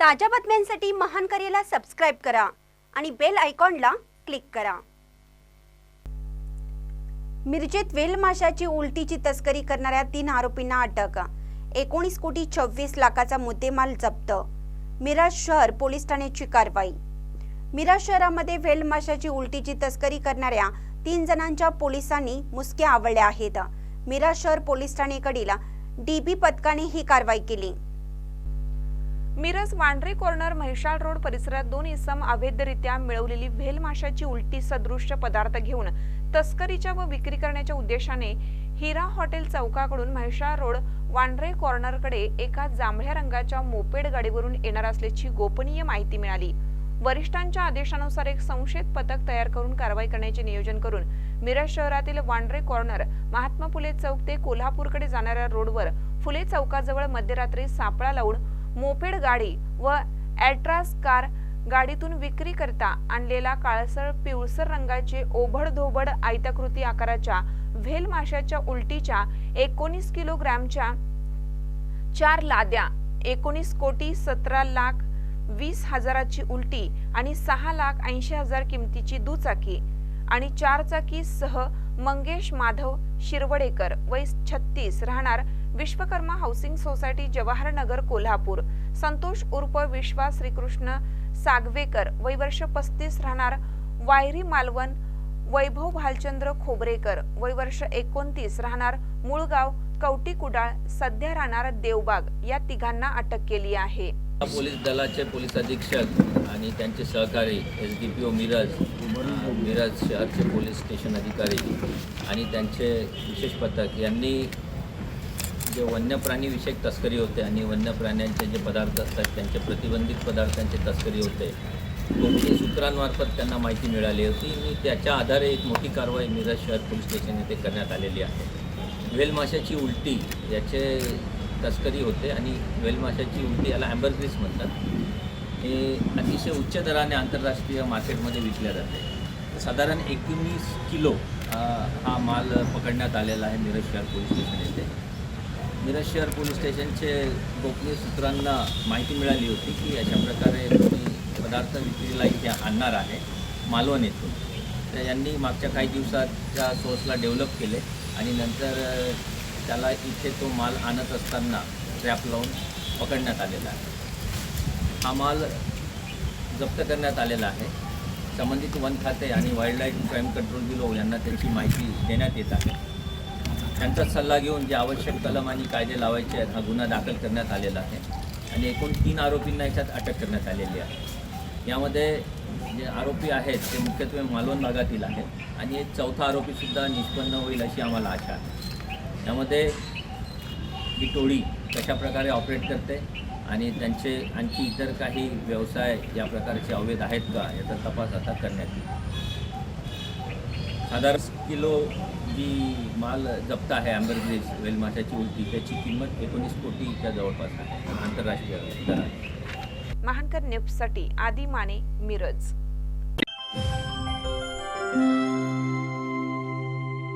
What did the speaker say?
ताज्या बातम्यांसाठी महान करेला सबस्क्राईब करा आणि बेल आयकॉनला क्लिक करा. मिरजेत वेल माशाची उलटीची तस्करी करणाऱ्या तीन आरोपींना अटक. एकोणीस कोटी छव्वीस लाखाचा मुद्देमाल जप्त. मिराज शहर पोलीस ठाण्याची कारवाई. मिराज शहरामध्ये वेल माशाची उलटीची तस्करी करणाऱ्या तीन जणांच्या पोलिसांनी मुसक्या आवळल्या आहेत. मिराज शहर पोलीस ठाणेकडील डीबी पथकाने ही कारवाई केली. मिरज वांड्रे कॉर्नर म्हैसाळ रोड परिसरात दोन इसम अवैधरित्या मिळवलेली व्हेल माशाची उलटी सदृश्य पदार्थ घेऊन तस्करीच्या व विक्री करण्याच्या उद्देशाने हिरा हॉटेल चौकाकडून म्हैसाळ रोड वांड्रे कॉर्नरकडे एका जांभळ्या रंगाच्या मोपेड गाडीवरून येणार असल्याची गोपनीय माहिती मिळाली. वरिष्ठांच्या आदेशानुसार एक संशयित पथक तयार करून कारवाई करण्याचे नियोजन करून मिरज शहरातील वांड्रे कॉर्नर महात्मा फुले चौक ते कोल्हापूरकडे जाणाऱ्या रोडवर फुले चौकाजवळ मध्यरात्री सापळा लावून मोपेड गाडी व ॲट्रास कार गाडीतून विक्री करता आणलेला काळसर पिवळसर रंगाचे ओभड धोबड आयताकृती आकाराच्या व्हेल माशाच्या उलटीच्या एकोणीस किलोग्रॅमच्या चार लाद्या एकोणीस कोटी सतरा लाख वीस हजाराची उलटी आणि सहा लाख ऐंशी हजार किमतीची दुचाकी आणि चारचाकी सह मंगेश माधव शिरवडेकर वय छत्तीस राहणार विश्वकर्मा हाऊसिंग सोसायटी जवाहरनगर कोल्हापूर. संतोष उर्फ विश्वास श्रीकृष्ण सागवेकर. वय वर्ष पस्तीस राहणार वायरी मालवण वैभव भालचंद्र खोबरेकर. वय वर्ष एकोणतीस राहणार मुळगाव कवटी कुडाळ सध्या राहणार देवबाग. या तिघांना अटक केली आहे. पोलीस दलाचे पोलीस अधीक्षक आणि त्यांचे सहकारी S D P O Miraj Miraj शहरचे police station अधिकारी आणि त्यांचे विशेष पथक यांनी जे वन्यप्राणीविषयक तस्करी होते आणि वन्य प्राण्यांचे जे पदार्थ असतात त्यांचे प्रतिबंधित पदार्थांची तस्करी होते. कोणते सूत्रांमार्फत त्यांना माहिती मिळाली होती. आणि त्याच्या आधारे एक मोठी कारवाई मिरज शहर पोलीस स्टेशन येथे करण्यात आलेली आहे. वेलमाशाची उलटी याचे तस्करी होते आणि वेल माशाची उलटी याला ॲम्बरग्रीस म्हणतात. हे अतिशय उच्च दराने आंतरराष्ट्रीय मार्केटमध्ये विकल्या जाते. साधारण एकोणीस किलो हा माल पकडण्यात आलेला आहे मिरज शहर पोलीस स्टेशन येथे. मिरज शहर पोलीस स्टेशनचे गोपनीय सूत्रांना माहिती मिळाली होती की अशा प्रकारे कोणी पदार्थ विक्रीला इथे आणणार आहे मालवण येथून. तर यांनी मागच्या काही दिवसात त्या सोर्सला डेव्हलप केले आणि नंतर त्याला इथे तो माल आणत असताना ट्रॅप लावून पकडण्यात आलेला आहे. हा माल जप्त करण्यात आलेला आहे. संबंधित वन खाते आणि wild life crime control bureau यांना त्याची माहिती देण्यात येत आहे. त्यांचा सल्ला घेऊन जे आवश्यक कलम आणि कायदे लावायचे आहेत हा गुन्हा दाखल करण्यात आलेला आहे. आणि एकूण तीन आरोपींना याच्यात अटक करण्यात आलेली आहे. यामध्ये जे आरोपी आहेत ते मुख्यत्वे मालवण भागातील आहेत. आणि एक चौथा आरोपीसुद्धा निष्पन्न होईल अशी आम्हाला आशा आहे. यामध्ये ही टोळी कशा प्रकारे ऑपरेट करते आणि त्यांचे आणखी इतर काही व्यवसाय या प्रकारचे अवैध आहेत का याचा तपास आता करण्यात येईल. साधारण किलो जी माल जप्त आहे आंध्रप्रदेश वेलमाशाची उलटी त्याची किंमत एकोणीस कोटीच्या जवळपास आहे. आंतरराष्ट्रीय महानकर न्यूजसाठी आदी माने मिरज.